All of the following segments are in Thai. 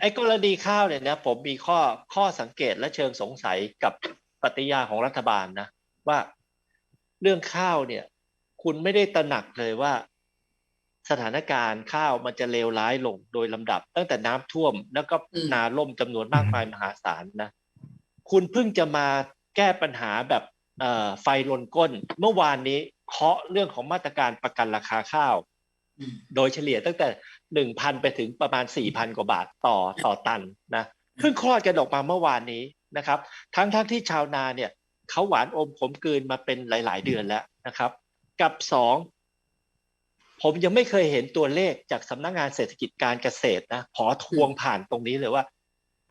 ไอ้กรณีข้าวเนี่ยนะผมมีข้อข้อสังเกตและเชิงสงสัยกับปฏิญาของรัฐบาลนะ ว่าเรื่องข้าวเนี่ย คุณไม่ได้ตระหนักเลยว่า สถานการณ์ข้าวมันจะเลวร้ายลงโดยลำดับ ตั้งแต่น้ำท่วม แล้วก็อืมนาล่มจำนวนมากมายมหาศาลนะ คุณเพิ่งจะมาแก้ปัญหาแบบเอ่อไฟลนก้น เมื่อวานนี้เคาะเรื่องของมาตรการประกันราคาข้าวอืม โดยเฉลี่ยตั้งแต่หนึ่งพันไปถึงประมาณสี่พันกว่าบาทต่อต่อตันนะเพิ่งคลอดกันออกมาเมื่อวานนี้นะครับ ทั้งทั้งที่ชาวนาเนี่ยเขาหวานอมขมกืนมาเป็นหลาย ๆ เดือนแล้วนะครับ กับสองผมยังไม่เคยเห็นตัวเลขจากสำนักงานเศรษฐกิจการเกษตรนะขอทวงผ่านตรงนี้เลยว่า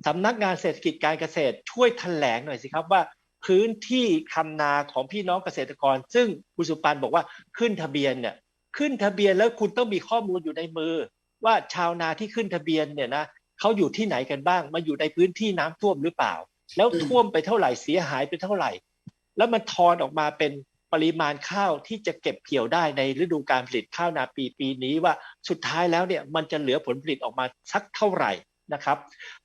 สำนักงานเศรษฐกิจการเกษตรช่วยแถลงหน่อยสิครับว่า พื้นที่คำนาของพี่น้องเกษตรกร ซึ่งคุณสุปันบอกว่าขึ้นทะเบียนเนี่ย ขึ้นทะเบียนแล้วคุณต้องมีข้อมูลอยู่ในมือ ว่าชาวนาที่ขึ้นทะเบียนเนี่ยนะเขาอยู่ที่ไหนกันบ้าง มาอยู่ในพื้นที่น้ำท่วมหรือเปล่า แล้วท่วมไปเท่าไหร่เสียหายไปเท่าไหร่ แล้วมันทอนออกมาเป็นปริมาณข้าวที่จะเก็บเกี่ยวได้ในฤดูการผลิตข้าวนาปีปีนี้ว่าสุดท้ายแล้วเนี่ยมันจะเหลือผลผลิตออกมาสักเท่าไหร่นะครับ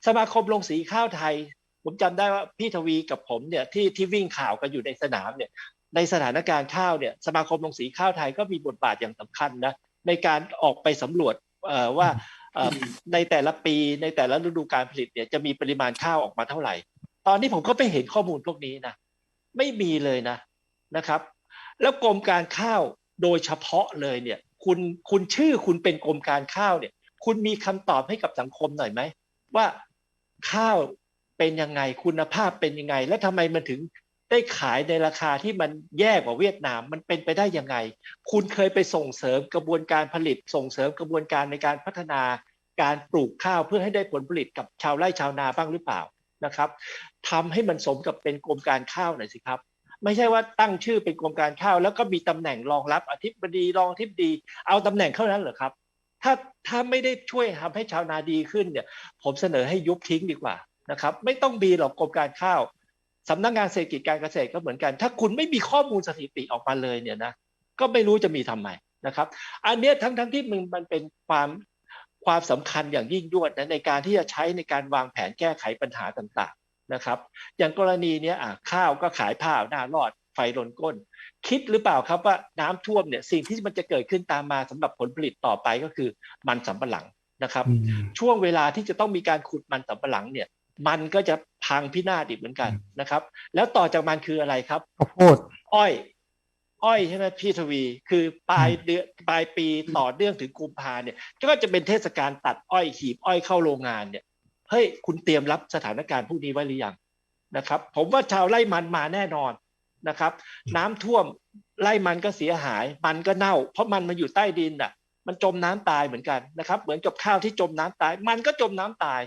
สมาคมลงสีข้าวไทย ผมจำได้ว่าพี่ทวีกับผมเนี่ยที่ที่วิ่งข่าวกันอยู่ในสนามเนี่ย ในสถานการณ์ข้าวเนี่ยสมาคมลงสีข้าวไทยก็มีบทบาทอย่างสำคัญนะในการออกไปสำรวจว่าในแต่ละปีในแต่ละฤดูการผลิตเนี่ยจะมีปริมาณข้าวออกมาเท่าไหร่ ตอนนี้ผมก็ไม่เห็นข้อมูลพวกนี้นะไม่มีเลยนะนะครับ แล้วกรมการข้าวโดยเฉพาะเลยเนี่ย คุณคุณชื่อคุณเป็นกรมการข้าวเนี่ย คุณมีคำตอบให้กับสังคมหน่อยไหมว่าข้าวเป็นยังไงคุณภาพเป็นยังไง และทำไมมันถึง ได้ขายในราคาที่มันแย่กว่าเวียดนามมันเป็นไปได้ยังไง คุณเคยไปส่งเสริมกระบวนการผลิต ส่งเสริมกระบวนการในการพัฒนาการปลูกข้าวเพื่อให้ได้ผลผลิตกับชาวไร่ชาวนาบ้างหรือเปล่านะครับทำให้มันสมกับเป็นกรมการข้าวหน่อยสิครับ ไม่ใช่ว่าตั้งชื่อเป็นกรมการข้าว แล้วก็มีตำแหน่งรองรับอธิบดีรองอธิบดี เอาตำแหน่งเท่านั้นเหรอครับ ถ้าถ้าไม่ได้ช่วยทำให้ชาวนาดีขึ้นเนี่ย ผมเสนอให้ยุบทิ้งดีกว่านะครับ ไม่ต้องมีหรอกกรมการข้าว สำนักงานเศรษฐกิจการเกษตรก็เหมือนกัน ถ้าคุณไม่มีข้อมูลสถิติออกมาเลยเนี่ยนะก็ไม่รู้จะมีทำไมนะครับ อันเนี้ยทั้งทั้งที่มันมันเป็นความความสำคัญอย่างยิ่งยวดนะในการที่จะใช้ในการวางแผนแก้ไขปัญหาต่างๆนะครับ อย่างกรณีเนี้ยอะข้าวก็ขายผ้าหน้ารอดไฟลนก้น คิดหรือเปล่าครับว่าน้ำท่วมเนี่ยสิ่งที่มันจะเกิดขึ้นตามมาสำหรับผลผลิตต่อไปก็คือมันสำปะหลังนะครับอืมช่วงเวลาที่จะต้องมีการขุดมันสำปะหลังเนี่ย มันก็จะพังพินาศอีกเหมือนกันนะครับ แล้วต่อจากมันคืออะไรครับข้าวโพดอ้อย อ้อยใช่ไหมพี่ทวี คือปลายเดือนปลายปีต่อเนื่องถึงกุมภาเนี่ย ก็จะเป็นเทศกาลตัดอ้อยขีบอ้อยเข้าโรงงานเนี่ยเฮ้ยคุณเตรียมรับสถานการณ์พวกนี้ไว้หรือยังนะครับ ผมว่าชาวไร่มันมาแน่นอนนะครับ น้ำท่วมไร่มันก็เสียหาย มันก็เน่า เพราะมันมาอยู่ใต้ดินอะ มันจมน้ำตายเหมือนกันนะครับ เหมือนกับข้าวที่จมน้ำตาย มันก็จมน้ำตาย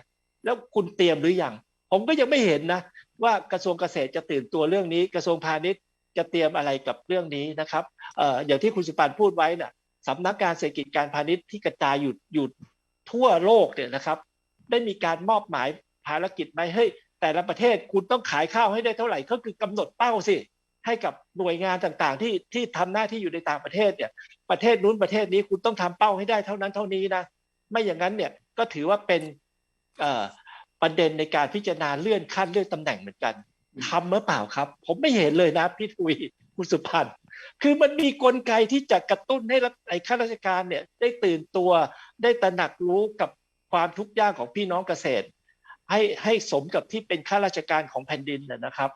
แล้วคุณเตรียมหรือยังผมก็ยังไม่เห็นนะ ว่ากระทรวงเกษตรจะตื่นตัวเรื่องนี้ กระทรวงพาณิชย์จะเตรียมอะไรกับเรื่องนี้นะครับเอ่ออย่างที่คุณสุปันพูดไว้น่ะสำนักการเศรษฐกิจการพาณิชย์ที่กระจายอยู่อยู่ทั่วโลกเนี่ยนะครับ ได้มีการมอบหมายภารกิจไหมเฮ้ยแต่ละประเทศคุณต้องขายข้าวให้ได้เท่าไหร่ก็คือกำหนดเป้าสิให้กับหน่วยงานต่างๆ ที่ที่ทำหน้าที่อยู่ในต่างประเทศเนี่ยประเทศนู้นประเทศนี้คุณต้องทำเป้าให้ได้เท่านั้นเท่านี้นะไม่อย่างนั้นเนี่ยก็ถือว่าเป็น ประเด็นในการพิจารณาเลื่อนขั้นเลื่อนตำแหน่งเหมือนกันทำเมื่อเปล่าครับ ผมไม่เห็นเลยนะพี่ทวีคุณสุพันธ์คือมันมีกลไกที่จะกระตุ้นให้รัฐไอ้ข้าราชการเนี่ยได้ตื่นตัวได้ตระหนักรู้กับความทุกข์ยากของพี่น้องเกษตร ให้ให้สมกับที่เป็นข้าราชการของแผ่นดินนะนะครับ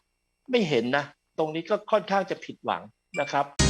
ไม่เห็นนะ ตรงนี้ก็ค่อนข้างจะผิดหวังนะครับ